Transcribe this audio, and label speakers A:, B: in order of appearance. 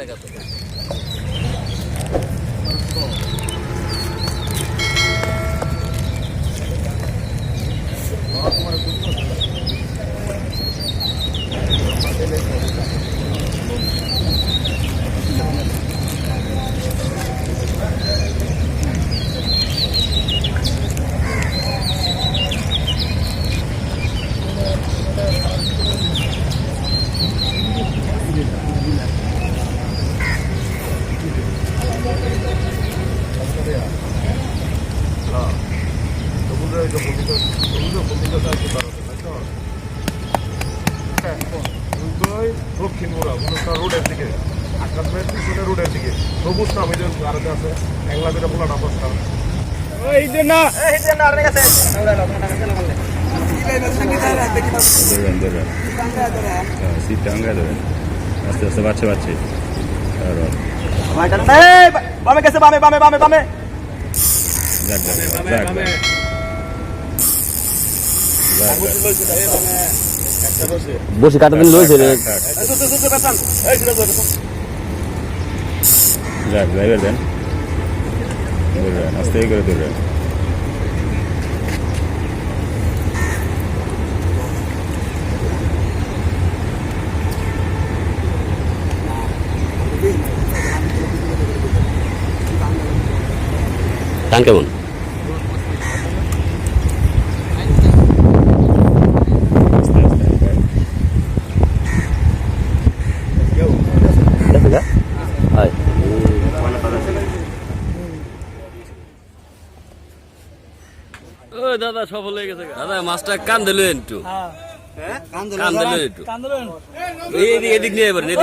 A: টাকা এই এটা
B: ওই যে বন্দিত সমুদ্র বন্দিত আছে ভারতে তাই তো? হ্যাঁ, দুটোই দক্ষিণ মোড়া মনে রোডের দিকে। আকাশ মেয়ের পিছনে রোডের দিকে। সবুজ নাম এই যে ভারতে আছে একলা দুটা পোলা অবস্থা
C: ধরবেন ধরবেন হ্যাঁ, সিটটা আঙ্গায় ধরেন আস্তে আস্তে বাচ্চা বাচ্চা আর
D: বামে গেছে বামে বামে বামে বামে।
A: বসে কাটা দিন লইছে রে।
C: যাক ধরবেন আস্তে করে ধরবেন
A: টান কেমন? দাদা সফল হয়ে গেছে দাদা মাছটা কান দিল একটু। একটু এদিক নিয়ে এবার নিয়ে